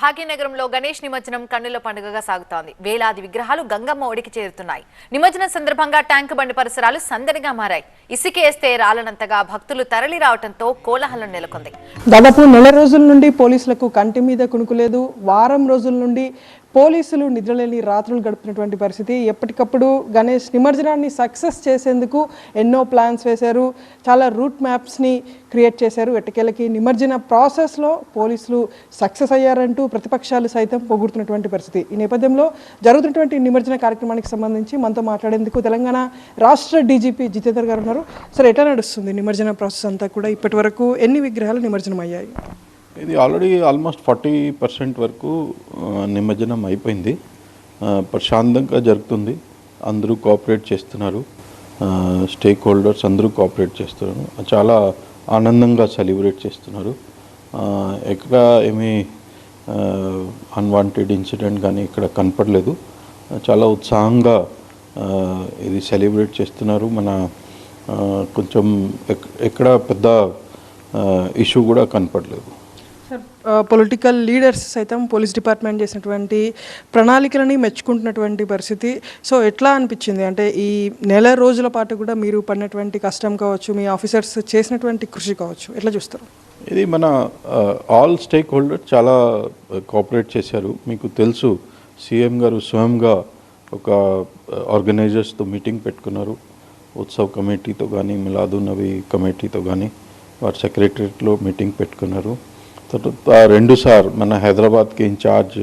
భాగ్యనగరంలో గణేష్ నిమజ్జనం కన్నుల పండుగగా సాగుతోంది. వేలాది విగ్రహాలు గంగమ్మ ఒడికి చేరుతున్నాయి. నిమజ్జనం సందర్భంగా ట్యాంక్ బండి పరిసరాలు సందడిగా మారాయి. ఇసుకేస్తే రాలనంతగా భక్తులు తరలి రావడంతో కోలాహలం నెలకొంది. దాదాపు నెల రోజుల నుండి పోలీసులకు కంటి మీద కునుకులేదు వారం రోజుల నుండి పోలీసులు నిద్రలేని రాత్రులు గడుపుతున్నటువంటి పరిస్థితి. ఎప్పటికప్పుడు గణేష్ నిమజ్జనాన్ని సక్సెస్ చేసేందుకు ఎన్నో ప్లాన్స్ వేశారు. చాలా రూట్ మ్యాప్స్ని క్రియేట్ చేశారు. ఎట్టకేలకి నిమజ్జన ప్రాసెస్లో పోలీసులు సక్సెస్ అయ్యారంటూ ప్రతిపక్షాలు సైతం పొగుడుతున్నటువంటి పరిస్థితి. ఈ నేపథ్యంలో జరుగుతున్నటువంటి నిమజ్జన కార్యక్రమానికి సంబంధించి మనతో మాట్లాడేందుకు తెలంగాణ రాష్ట్ర డీజీపీ జితేందర్ గారు ఉన్నారు. సరే ఎట్లా నడుస్తుంది నిమజ్జన ప్రాసెస్ అంతా కూడా? ఇప్పటి ఎన్ని విగ్రహాలు నిమజ్జనం అయ్యాయి ఇది ఆల్రెడీ ఆల్మోస్ట్ ఫార్టీ పర్సెంట్ వరకు నిమజ్జనం అయిపోయింది. ప్రశాంతంగా జరుగుతుంది. అందరూ కోఆపరేట్ చేస్తున్నారు. స్టేక్ హోల్డర్స్ అందరూ కోఆపరేట్ చేస్తున్నారు. చాలా ఆనందంగా సెలబ్రేట్ చేస్తున్నారు. ఎక్కడ ఏమీ అన్వాంటెడ్ ఇన్సిడెంట్ కానీ ఇక్కడ కనపడలేదు. చాలా ఉత్సాహంగా ఇది సెలబ్రేట్ చేస్తున్నారు. మన కొంచెం ఎక్- ఎక్కడ పెద్ద ఇష్యూ కూడా కనపడలేదు. పొలిటికల్ లీడర్స్ సైతం పోలీస్ డిపార్ట్మెంట్ చేసినటువంటి ప్రణాళికలని మెచ్చుకుంటున్నటువంటి పరిస్థితి. సో ఎట్లా అనిపించింది? అంటే ఈ నెల రోజుల పాటు కూడా మీరు పడినటువంటి కష్టం కావచ్చు మీ ఆఫీసర్స్ చేసినటువంటి కృషి కావచ్చు ఎట్లా చూస్తారు? ఇది మన ఆల్ స్టేక్ హోల్డర్ చాలా కోఆపరేట్ చేశారు. మీకు తెలుసు సీఎం గారు స్వయంగా ఒక ఆర్గనైజర్స్తో మీటింగ్ పెట్టుకున్నారు. ఉత్సవ్ కమిటీతో కానీ మిలాదు నబీ కమిటీతో కానీ వారు సెక్రటరీలో మీటింగ్ పెట్టుకున్నారు. తర్వాత రెండు సార్ మన హైదరాబాద్కి ఇన్ఛార్జ్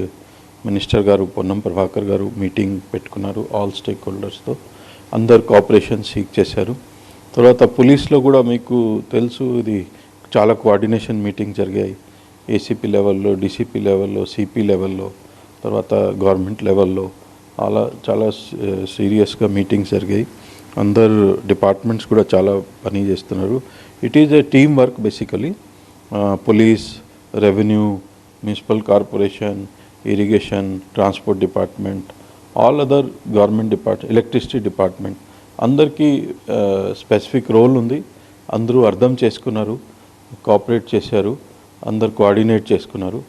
మినిస్టర్ గారు పొన్నం ప్రభాకర్ గారు మీటింగ్ పెట్టుకున్నారు ఆల్ స్టేక్ హోల్డర్స్తో అందరు కోఆపరేషన్ సీక్ చేశారు. తర్వాత పోలీస్లో కూడా మీకు తెలుసు ఇది చాలా కోఆర్డినేషన్ మీటింగ్ జరిగాయి. ఏసీపీ లెవెల్లో డీసీపీ లెవెల్లో సిపి లెవెల్లో తర్వాత గవర్నమెంట్ లెవెల్లో అలా చాలా సీరియస్గా మీటింగ్స్ జరిగాయి. అందరు డిపార్ట్మెంట్స్ కూడా చాలా పని చేస్తున్నారు. It is a team work basically. Police revenue municipal corporation irrigation transport department all other government depart electricity department. అందరికీ స్పెసిఫిక్ రోల్ ఉంది. అందరూ అర్థం చేసుకున్నారు కోఆపరేట్ చేశారు అందరు కోఆర్డినేట్ చేసుకున్నారు.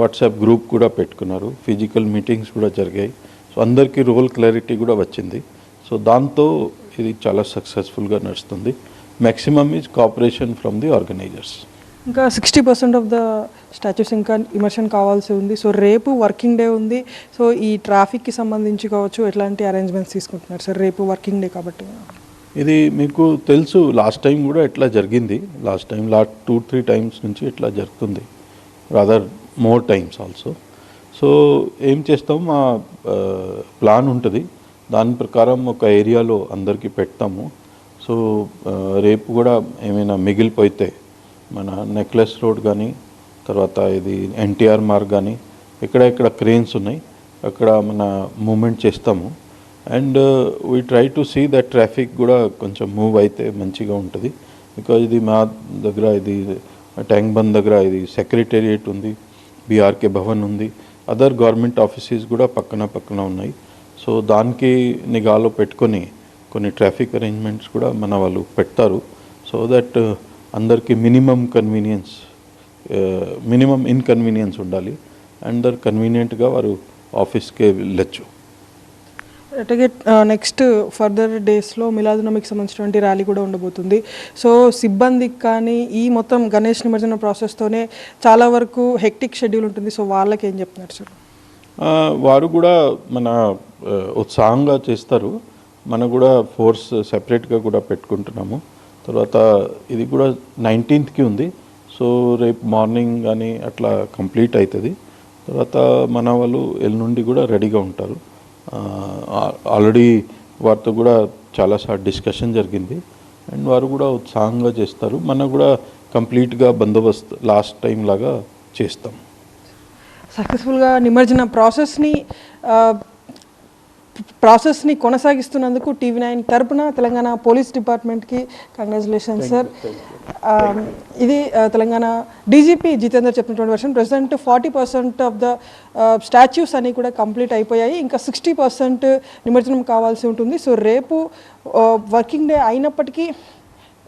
వాట్సాప్ గ్రూప్ కూడా పెట్టుకున్నారు ఫిజికల్ మీటింగ్స్ కూడా జరిగాయి. సో అందరికీ రోల్ క్లారిటీ కూడా వచ్చింది. సో దాంతో ఇది చాలా సక్సెస్ఫుల్గా నడుస్తుంది. Maximum is cooperation from the organisers. ఇంకా sixty percent of the statues ఇంకా ఇమర్షన్ కావాల్సి ఉంది. సో రేపు వర్కింగ్ డే ఉంది. సో ఈ ట్రాఫిక్కి సంబంధించి కావచ్చు ఎట్లాంటి అరేంజ్మెంట్స్ తీసుకుంటున్నారు? సార్ రేపు వర్కింగ్ డే కాబట్టి. ఇది మీకు తెలుసు లాస్ట్ టైం కూడా ఇట్లా జరిగింది. Last time last two three times నుంచి ఇట్లా జరుగుతుంది. Rather more times also so ఏం చేస్తాం? మా ప్లాన్ ఉంటుంది. దాని ప్రకారం ఒక ఏరియాలో అందరికీ పెడతాము. సో రేపు కూడా ఏమైనా మిగిలిపోతే మన నెక్లెస్ రోడ్ కానీ తర్వాత ఇది ఎన్టీఆర్ మార్గ్ కానీ ఇక్కడ ఇక్కడ క్రేన్స్ ఉన్నాయి అక్కడ మన మూమెంట్ చేస్తాము. And we try to see that traffic కూడా కొంచెం మూవ్ అయితే మంచిగా ఉంటుంది. బికాజ్ ఇది మా దగ్గర ఇది ట్యాంక్ బంద్ దగ్గర ఇది సెక్రటేరియట్ ఉంది బీఆర్కే భవన్ ఉంది అదర్ గవర్నమెంట్ ఆఫీసెస్ కూడా పక్కన పక్కన ఉన్నాయి. సో దానికి నిఘాలో పెట్టుకొని కొన్ని ట్రాఫిక్ అరేంజ్మెంట్స్ కూడా మన వాళ్ళు పెడతారు. సో దట్ అందరికీ మినిమం కన్వీనియన్స్ మినిమం ఇన్కన్వీనియన్స్ ఉండాలి. అందరు కన్వీనియంట్గా వారు ఆఫీస్కి వెళ్ళొచ్చు. అట్లాగే నెక్స్ట్ ఫర్దర్ డేస్లో మిలాదునమికి సంబంధించినటువంటి ర్యాలీ కూడా ఉండబోతుంది. సో సిబ్బందికి కానీ ఈ మొత్తం గణేష్ నిమజ్జన ప్రాసెస్తోనే చాలా వరకు హెక్టిక్ షెడ్యూల్ ఉంటుంది. సో వాళ్ళకి ఏం చెప్తున్నారు సార్? వారు కూడా మన ఉత్సాహంగా చేస్తారు. మన కూడా ఫోర్స్ సెపరేట్గా కూడా పెట్టుకుంటున్నాము. తర్వాత ఇది కూడా నైన్టీన్త్కి ఉంది. సో రేపు మార్నింగ్ కానీ అట్లా కంప్లీట్ అవుతుంది తర్వాత మన వాళ్ళు ఎల్లుండి కూడా రెడీగా ఉంటారు. ఆల్రెడీ వారితో కూడా చాలాసార్లు డిస్కషన్ జరిగింది. అండ్ వారు కూడా ఉత్సాహంగా చేస్తారు. మనం కూడా కంప్లీట్గా బందోబస్తు లాస్ట్ టైం లాగా చేస్తాం. సక్సెస్ఫుల్గా నిమజ్జన ప్రాసెస్ని ప్రాసెస్ని కొనసాగిస్తున్నందుకు టీవీ నైన్ తరపున తెలంగాణ పోలీస్ డిపార్ట్మెంట్కి కంగ్రాచులేషన్ సార్ ఆ, ఇది ఆ, తెలంగాణ డీజీపీ జితేందర్ చెప్పినటువంటి version. Present forty percent of the statues అన్నీ కూడా కంప్లీట్ అయిపోయాయి. ఇంకా సిక్స్టీ పర్సెంట్ నిమజ్జనం కావాల్సి ఉంటుంది. సో రేపు వర్కింగ్ డే అయినప్పటికీ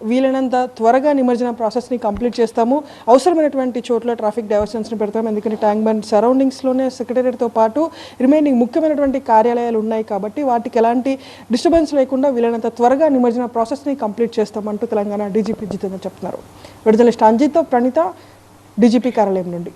వీలైనంత త్వరగా నిమజ్జన ప్రాసెస్ని కంప్లీట్ చేస్తాము. అవసరమైనటువంటి చోట్ల ట్రాఫిక్ డైవర్షన్స్ని పెడతాం. ఎందుకంటే ట్యాంక్ బండ్ సరౌండింగ్స్లోనే సెక్రటేరియట్తో పాటు రిమైనింగ్ ముఖ్యమైనటువంటి కార్యాలయాలు ఉన్నాయి కాబట్టి వాటికి ఎలాంటి డిస్టర్బెన్స్ లేకుండా వీలైనంత త్వరగా నిమజ్జన ప్రాసెస్ని కంప్లీట్ చేస్తామంటూ తెలంగాణ డీజీపీ జితేంద్ర చెప్తున్నారు. విడుదల అంజిత్తో ప్రణీత డీజీపీ కార్యాలయం నుండి.